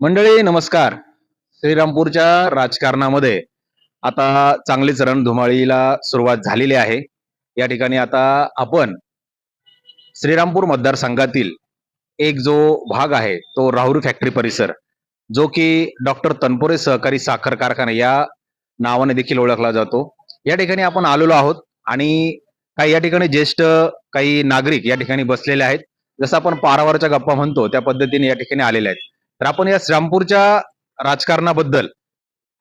मंडळी नमस्कार. श्रीरामपूरच्या राजकारणामध्ये आता चांगलीच रणधुमाळीला सुरुवात झालेली आहे. या ठिकाणी आता आपण श्रीरामपूर मतदारसंघातील एक जो भाग आहे तो राहुरी फॅक्टरी परिसर जो की डॉक्टर तनपुरे सहकारी साखर कारखाना या नावाने देखील ओळखला जातो. या ठिकाणी आपण आलेलो आहोत आणि काही या ठिकाणी ज्येष्ठ काही नागरिक या ठिकाणी बसलेले आहेत. जसं आपण पारावरच्या गप्पा म्हणतो त्या पद्धतीने या ठिकाणी आलेले आहेत. तर आपण या श्रीरामपूरच्या राजकारणाबद्दल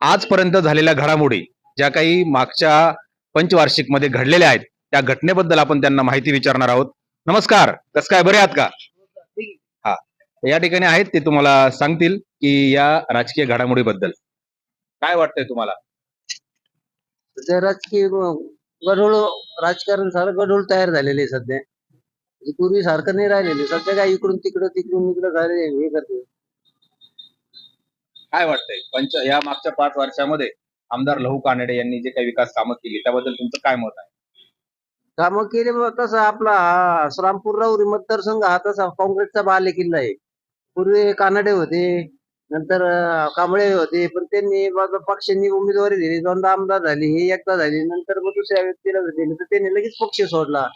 आजपर्यंत झालेल्या घडामोडी ज्या काही मागच्या पंचवार्षिकमध्ये घडलेल्या आहेत त्या घटनेबद्दल आपण त्यांना माहिती विचारणार आहोत. नमस्कार कसं काय बरे आहात का? हा या ठिकाणी आहेत ते तुम्हाला सांगतील की या राजकीय घडामोडीबद्दल. काय वाटतंय तुम्हाला? सध्या राजकीय ग- गढूळ राजकारण सारं गढूळ तयार झालेले आहे सध्या. म्हणजे पूर्वी सारखं नाही राहिलेले. सध्या काय इकडून तिकडं तिकडून इकडं झाले हे करते काय वाटतंय? पंच या मागच्या पाच वर्षामध्ये आमदार लहू कानडे यांनी जे काही विकास कामं केली त्याबद्दल तुमचं काय मत आहे? कामं केले मग आपला हा श्रामपूर राऊरी मतदारसंघ हा तसा काँग्रेसचा बाले किल्ला आहे. पूर्वी कानडे होते नंतर अं, कांबळे होते पण त्यांनी पक्षांनी उमेदवारी दिली दोनदा आमदार झाली हे एकदा झाली नंतर मग दुसऱ्या व्यक्तीला दिली तर त्यांनी लगेच पक्ष सोडला.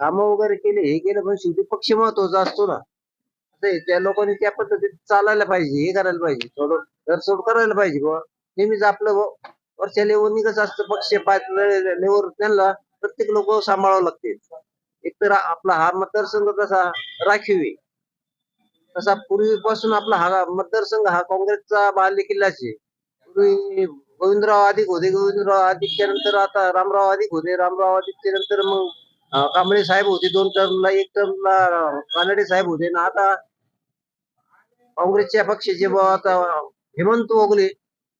कामं वगैरे केले हे केलं पण शेवटी पक्ष महत्त्वाचा असतो ना. ते त्या लोकांनी त्या पद्धतीत चालायला पाहिजे हे करायला पाहिजे. थोडं तरसोड करायला पाहिजे बुवा. नेहमीच आपलं वर्षा वरच्या लेवलनी कसं असतं पक्ष पाच लेवर त्यांना प्रत्येक लोक सांभाळावं लागते. एक तर आपला हा मतदारसंघ कसा राखीव आहे. तसा पूर्वीपासून आपला हा मतदारसंघ हा काँग्रेसचा बाल्य किल्लाच आहे. पूर्वी गोविंदराव अधिक होते गोविंदराव अधिकच्या नंतर आता रामराव अधिक होते. रामराव अधिकच्या नंतर मग कांबळे साहेब होते दोन टर्मला एक टर्मला कानडे साहेब होते. ना आता काँग्रेसच्या पक्षाचे बुवा आता हेमंत ओगले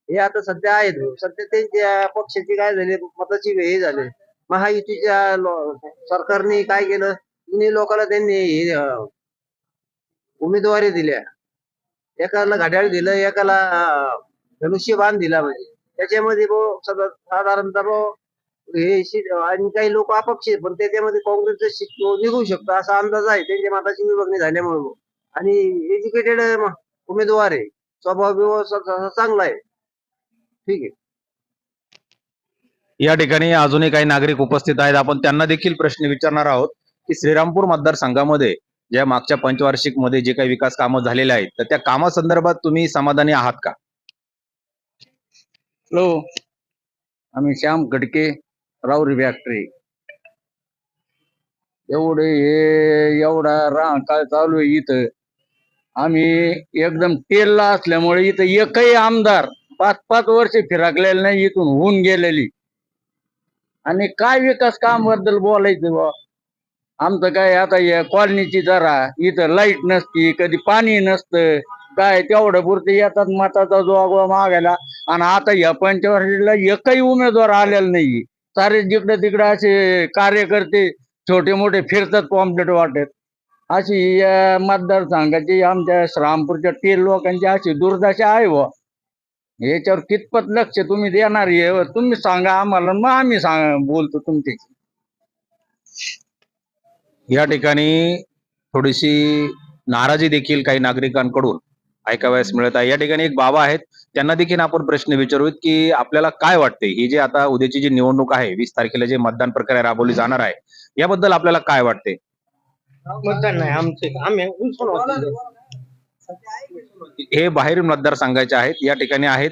हे आता सध्या आहेत. सध्या त्यांच्या पक्षाची काय झाले? मताची हे झाले. महायुतीच्या सरकारने काय केलं? तिन्ही लोकांना त्यांनी हे, उमेदवारी दिल्या. एकाला घड्याळ दिलं एकाला धनुष्य धनुष्यबाण दिला म्हणजे. त्याच्यामध्ये भाऊ साधारणतः भाऊ हे आणि काही लोक अपक्ष पण त्याच्यामध्ये काँग्रेसचं निघू शकतो असा अंदाज आहे. त्यांच्या मताची विभागणी झाल्यामुळे भाऊ. आणि एज्युकेटेड उमेदवार आहे. स्वभाव बिभाव चांगला आहे. ठीक आहे. या ठिकाणी अजूनही काही नागरिक उपस्थित आहेत. आपण त्यांना देखील प्रश्न विचारणार आहोत की श्रीरामपूर मतदारसंघामध्ये ज्या मागच्या पंचवार्षिकमध्ये जे काही विकास कामं झालेले आहेत तर त्या कामासंदर्भात तुम्ही समाधानी आहात का? हॅलो आम्ही श्याम गडके राऊरी फॅक्टरी एवढे हे एवढा रान काय चालू आहे इथं. आम्ही एकदम तेलला असल्यामुळे इथं एकही आमदार पाच पाच वर्ष फिरकलेले नाही इथून होऊन गेलेली. आणि काय विकास कामबद्दल बोलायचं बा आमचं काय आता या कॉलनीची जरा इथं लाइट नसती कधी पाणी नसतं काय तेवढं पुरते येतात मताचा जोगवा मागायला. आणि आता या पंचवर्षीला एकही उमेदवार आलेला नाही. सारे जिकडे तिकडे असे कार्यकर्ते छोटे मोठे फिरतात पॉम्पलेट वाटत. अशी या मतदारसंघाची आमच्या श्रामपूरच्या तीन लोकांची अशी दुर्दशा आहे व याच्यावर कितपत लक्ष तुम्ही देणार आहे तुम्ही सांगा आम्हाला मग आम्ही सांग बोलतो तुमच्याशी. या ठिकाणी थोडीशी नाराजी देखील काही नागरिकांकडून ऐकावयास मिळत आहे. या ठिकाणी एक बाबा आहेत त्यांना देखील आपण प्रश्न विचारूयात की आपल्याला काय वाटते ही जी आता उद्याची जी निवडणूक आहे वीस तारखेला जे मतदान प्रक्रिया राबवली जाणार आहे याबद्दल आपल्याला काय वाटते मतदान नाही आमचे आम्ही हे बाहेरील मतदारसंघाचे आहेत या ठिकाणी आहेत.